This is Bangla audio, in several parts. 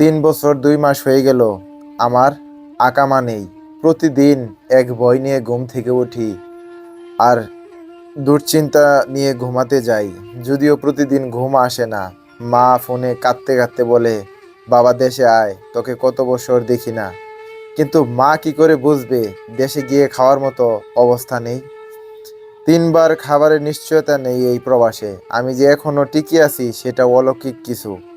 তিন বছর দুই মাস হয়ে গেল, আমার আকামা নেই। প্রতিদিন এক বই নিয়ে ঘুম থেকে উঠি আর দুশ্চিন্তা নিয়ে ঘুমাতে যাই। যদিও প্রতিদিন ঘুম আসে না, মা ফোনে কাঁদতে কাঁদতে বলে, বাবা, দেশে আয়, তোকে কত বছর দেখি না। কিন্তু মা কি করে বুঝবে, দেশে গিয়ে খাওয়ার মতো অবস্থা নেই? তিনবার খাবারের নিশ্চয়তা নেই এই প্রবাসে। আমি যে এখনও টিকে আছি, সেটা অলৌকিক কিছু।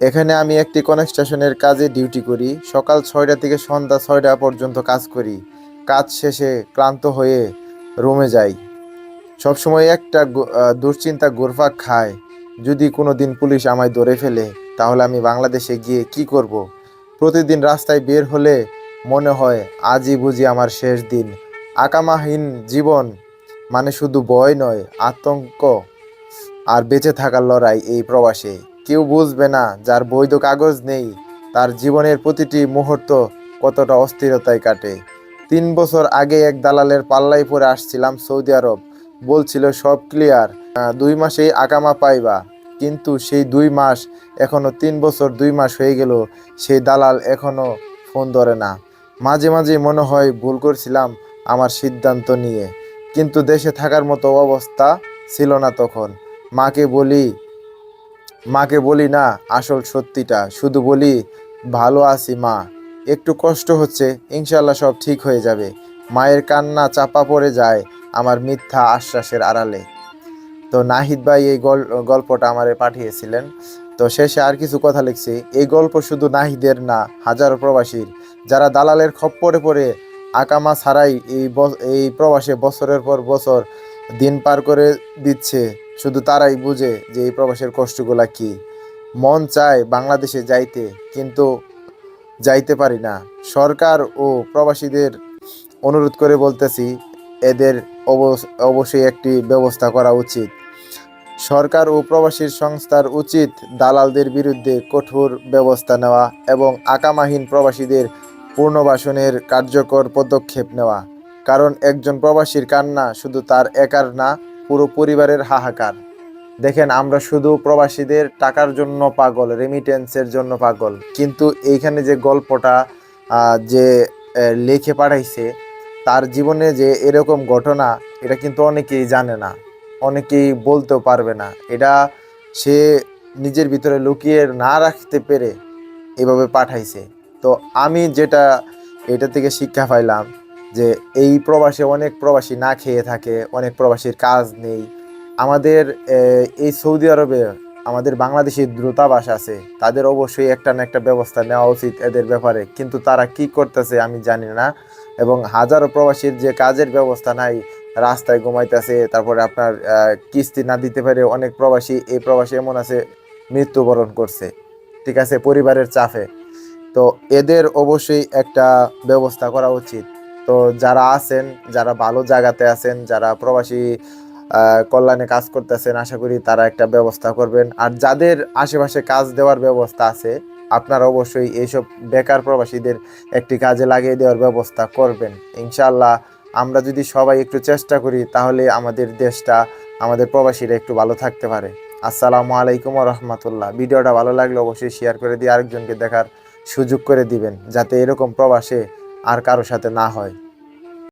এখানে আমি একটি কনস্ট্রাকশনের কাজে ডিউটি করি। সকাল ছয়টা থেকে সন্ধ্যা ছয়টা পর্যন্ত কাজ করি। কাজ শেষে ক্লান্ত হয়ে রুমে যাই। সবসময় একটা দুশ্চিন্তা ঘুরপাক খায়। যদি কোনো দিন পুলিশ আমায় ধরে ফেলে, তাহলে আমি বাংলাদেশে গিয়ে কি করব। প্রতিদিন রাস্তায় বের হলে মনে হয় আজই বুঝি আমার শেষ দিন। আকামাহীন জীবন মানে শুধু ভয় নয়, আতঙ্ক আর বেঁচে থাকার লড়াই এই প্রবাসে। কেউ বুঝবে না যার বৈধ কাগজ নেই, তার জীবনের প্রতিটি মুহূর্ত কতটা অস্থিরতায় কাটে। তিন বছর আগে এক দালালের পাল্লাই পরে আসছিলাম সৌদি আরব। বলছিল, সব ক্লিয়ার দুই মাসেই আকামা পাইবা। কিন্তু সেই দুই মাস এখনও তিন বছর দুই মাস হয়ে গেল, সেই দালাল এখনও ফোন ধরে না। মাঝে মাঝে মনে হয় ভুল করছিলাম আমার সিদ্ধান্ত নিয়ে, কিন্তু দেশে থাকার মতো অবস্থা ছিল না তখন। মাকে বলি মাকে বলি, না, আসল সত্যিটা। শুধু বলি, ভালো আছি, মা। একটু কষ্ট হচ্ছে ইনশাল্লাহ সব ঠিক হয়ে যাবে। মায়ের কান্না চাপা পড়ে যায় আমার মিথ্যা আশ্বাসের আড়ালে। তো নাহিদ ভাই এই গল- গল্পটা আমারে পাঠিয়েছিলেন। তো শেষে আর কিছু কথা লিখছি। এই গল্প শুধু নাহিদের না, হাজারো প্রবাসীর। যারা দালালের খপ্পরে পড়ে আকামা ছাড়াই এই এই প্রবাসে বছরের পর বছর দিন পার করে দিচ্ছে। শুধু তারাই বুঝে যে এই প্রবাসের কষ্টগুলা কি। মন চায় বাংলাদেশে যাইতে, কিন্তু যাইতে পারি না। সরকার ও প্রবাসীদের অনুরোধ করে বলতেছি, এদের অবশ্যই একটি ব্যবস্থা করা উচিত। সরকার ও প্রবাসীর সংস্থার উচিত দালালদের বিরুদ্ধে কঠোর ব্যবস্থা নেওয়া এবং আকামাহীন প্রবাসীদের পুনর্বাসনের কার্যকর পদক্ষেপ নেওয়া। কারণ একজন প্রবাসীর কান্না শুধু তার একার না পুরো পরিবারের হাহাকার। দেখেন, আমরা শুধু প্রবাসীদের টাকার জন্য পাগল রেমিটেন্সের জন্য পাগল। কিন্তু এইখানে যে গল্পটা যে লিখে পাঠাইছে, তার জীবনে যে এরকম ঘটনা, এটা কিন্তু অনেকেই জানে না। অনেকেই বলতেও পারবে না। এটা সে নিজের ভিতরে লুকিয়ে না রাখতে পেরে এভাবে পাঠাইছে। তো আমি যেটা, এটা থেকে শিক্ষা পাইলাম যে এই প্রবাসে অনেক প্রবাসী না খেয়ে থাকে, অনেক প্রবাসীর কাজ নেই। আমাদের এই সৌদি আরবে আমাদের বাংলাদেশি দূতাবাস আছে, তাদের অবশ্যই একটা না একটা ব্যবস্থা নেওয়া উচিত এদের ব্যাপারে। কিন্তু তারা কি করতেছে আমি জানি না এবং হাজারো প্রবাসীর যে কাজের ব্যবস্থা নাই, রাস্তায় ঘুমাইতেছে, তারপরে আপনার কিস্তি না দিতে পারে অনেক প্রবাসী, এই প্রবাসী এমন আছে, মৃত্যুবরণ করছে, ঠিক আছে, পরিবারের চাপে। তো এদের অবশ্যই একটা ব্যবস্থা করা উচিত। তো যারা আছেন, যারা ভালো জায়গাতে আছেন, যারা প্রবাসী কল্যাণে কাজ করতেছেন, আশা করি তারা একটা ব্যবস্থা করবেন। আর যাদের আশেপাশে কাজ দেওয়ার ব্যবস্থা আছে, আপনারা অবশ্যই এইসব বেকার প্রবাসীদের একটি কাজে লাগিয়ে দেওয়ার ব্যবস্থা করবেন। ইনশাল্লাহ আমরা যদি সবাই একটু চেষ্টা করি, তাহলে আমাদের দেশটা, আমাদের প্রবাসীরা একটু ভালো থাকতে পারে। আসসালামু আলাইকুম রহমতুল্লাহ ভিডিওটা ভালো লাগলে অবশ্যই শেয়ার করে দিয়ে আরেকজনকে দেখার সুযোগ করে দিবেন, যাতে এরকম প্রবাসে আর কারও সাথে না হয়।